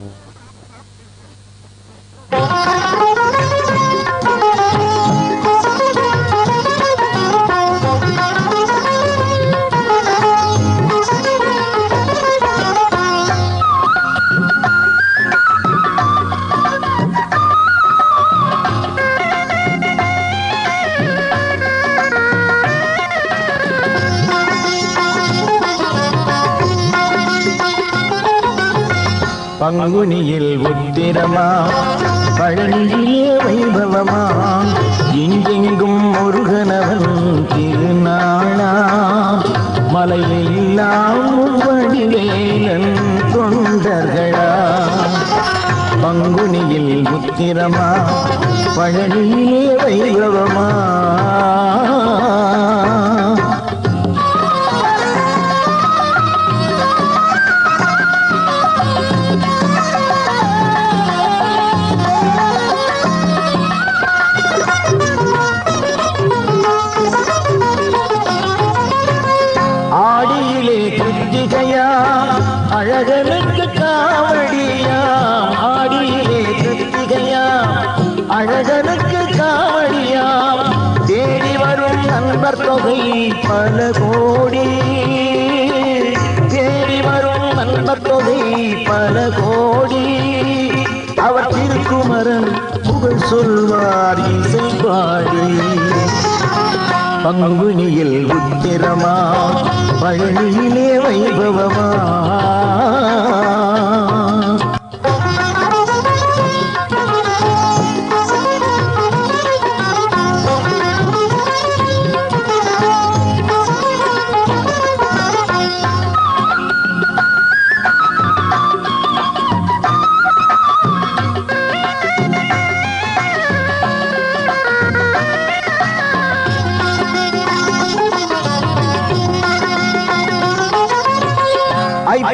you பங்குனியில் உத்திரமா? பழனியிலே வைபவமா? இங்கெங்கும் முருகனவன் திருநாளா? மலையெல்லாம் Vadivelan தொண்டர்களா? பங்குனியில் உத்திரமா? பழனியிலே வைபவமா? அழகனுக்கு காவடியாம் ஆடியிலே கிருத்திகையா அழகனுக்கு காவடியாம் தேடி வரும் நண்பர் தொகை பல கோடி. தேடி வரும் நண்பர் தொகை பல கோடி. அவர் திருக்குமரன் புகழ் சொல்வார் இசை பாடி பங்குனியில் உத்திரமா பழனியிலே வைபவமா.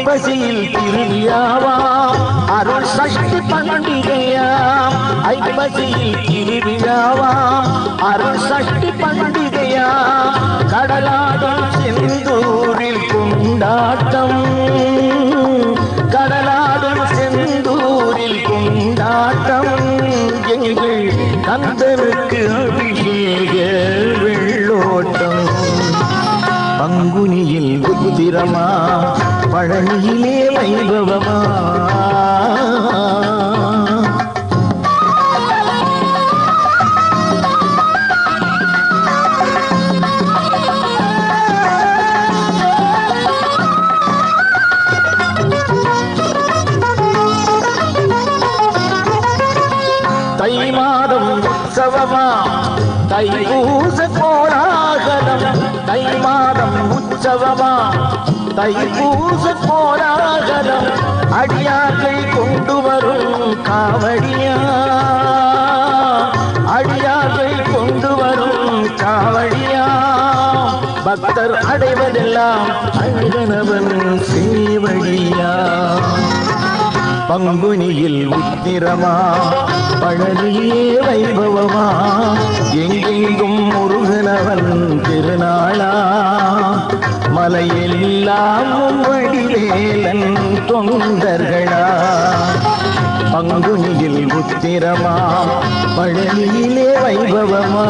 ஐப்பசியில் திருவிழாவா அருள் சஷ்டி பண்டிகையா ஐப்பசியில் திருவிழாவா அருள் சஷ்டி பண்டிகையா கடலாடும் செந்தூரில் கொண்டாட்டம். கடலாடும் செந்தூரில் கொண்டாட்டம். எங்கள் கந்தருக்கு அபிஷேக பங்குனியில் உத்திரமா பழனியிலே வைபவமா? தை மாதம் உற்சவமா தைப்பூச கோலாகலம். தை மாதம் உற்சவமா தை பூச போராகலம் அடியார்கள் கொண்டு வரும் காவடியா அடியார்கள் கொண்டு வரும் காவடியா பக்தர் அடைவதெல்லாம் அங்கனவன் சேவடியா பங்குனியில் உத்திரமா பழனியே வைபவமா மலையெல்லாம் வடிவேலன் தொண்டர்களா? பங்குனியில் உத்திரமா பழனியிலே வைபவமா?